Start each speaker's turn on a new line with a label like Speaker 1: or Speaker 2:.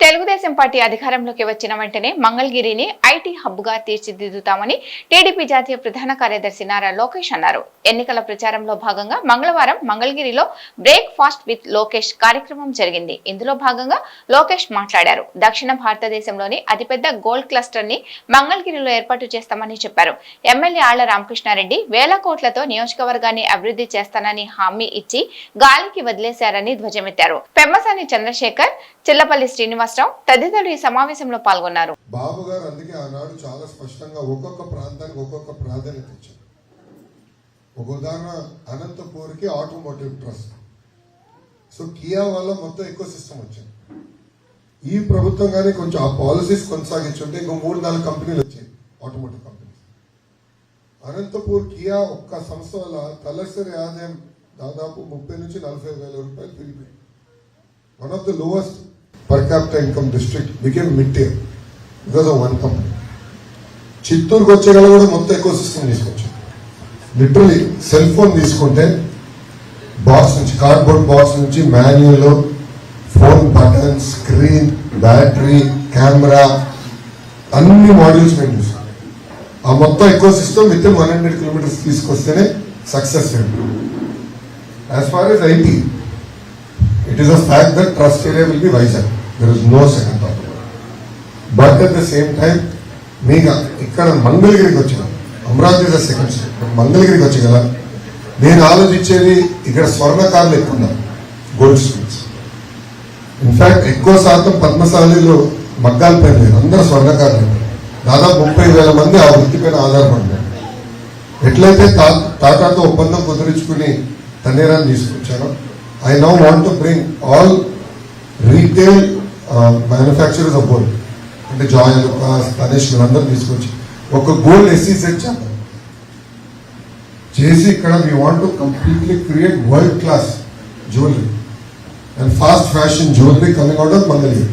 Speaker 1: Telugu Desam party అధికారంలోకి వచ్చిన వెంటనే మంగళగిరిని ఐటీ హబ్గా తీర్చిదిద్దుతామని టీడీపీ జాతీయ ప్రధాన కార్యదర్శి నారా లోకేష్ అన్నారు. ఎన్నికల ప్రచారంలో భాగంగా మంగళవారం మంగళగిరిలో బ్రేక్ ఫాస్ట్ విత్ లోకేష్ కార్యక్రమం జరిగింది. ఇందులో భాగంగా లోకేష్ మాట్లాడారు. దక్షిణ భారతదేశంలోని అతిపెద్ద గోల్డ్ క్లస్టర్ని మంగళగిరిలో ఏర్పాటు చేస్తామని చెప్పారు. ఎమ్మెల్యే ఆళ్ళ రామకృష్ణారెడ్డి వేల కోట్లతో నియోజకవర్గాన్ని అభివృద్ధి చేస్తానని హామీ ఇచ్చి గాలికి వదిలేశారని ధ్వజమెత్తారు. పెమ్మసాని చంద్రశేఖర్ చిల్లపల్లి శ్రీనివాసరావు తదితరులు ఈ సమావేశంలో పాల్గొన్నారు.
Speaker 2: బాబు గారు అందుకే ఆనాడు చాలా స్పష్టంగా ఒక్కొక్క ప్రాంతానికి ఒక్కొక్క ప్రాధాన్యత ఇచ్చారు. ఒక ఉదాహరణ అనంతపూర్కి ఆటోమోటివ్ ట్రస్ట్. సో కియా వల్ల మొత్తం ఎక్కువ సిస్టమ్ వచ్చింది. ఈ ప్రభుత్వం కానీ కొంచెం ఆ పాలసీస్ కొనసాగించుంటే ఇంకో మూడు నాలుగు కంపెనీలు వచ్చాయి ఆటోమోటివ్ కంపెనీస్. అనంతపూర్ కియా ఒక్క సంస్థ వల్ల తలసరి ఆదాయం దాదాపు ముప్పై నుంచి నలభై వేల రూపాయలు పెరిగిపోయింది. One of the lowest per capital income district became mid tier because of one company చిత్తూరుకు వచ్చే గల కూడా మొత్తం ఎక్కువ సిస్టమ్ తీసుకొచ్చాం లిటరలీ సెల్ ఫోన్ తీసుకుంటే బాక్స్ నుంచి కార్డ్బోర్డ్ బాక్స్ నుంచి manual phone button screen battery camera అన్ని మాడ్యూల్స్ మేము చూసాం ఆ మొత్తం ఎక్కువ system within one hundred kilometers తీసుకొస్తేనే success as far as IT it is a fact that trust area will be Vizag there is no second thought but at the same time మీకు ఇక్కడ మంగళగిరికి వచ్చిన Amaravati is second state మంగళగిరికి వచ్చి కదా నేను ఆలోచించేది ఇక్కడ స్వర్ణకారులు ఎక్కువ ఉన్నారు గోల్డ్ స్మిత్స్ ఇన్ఫాక్ట్ ఎక్కువ శాతం పద్మశాలిలో మగ్గాల పైన లేదు అందరూ స్వర్ణకారులు దాదాపు ముప్పై వేల మంది ఆ వృత్తి పైన ఆధారపడ్డారు. ఎట్లయితే తా- టాటాతో ఒప్పందం కుదిరించుకుని తన్నీరాన్ని తీసుకొచ్చారో I now want to bring all retail manufacturers of gold అంటే జాయ్ లుకాస్ తనేష్ వీళ్ళందరూ తీసుకొచ్చి ఒక గోల్డ్ ఎస్సీ సెట్ చేద్దాం. చేసి ఇక్కడ we want to completely create world class jewellery and fast fashion jewellery coming out of Mangalagiri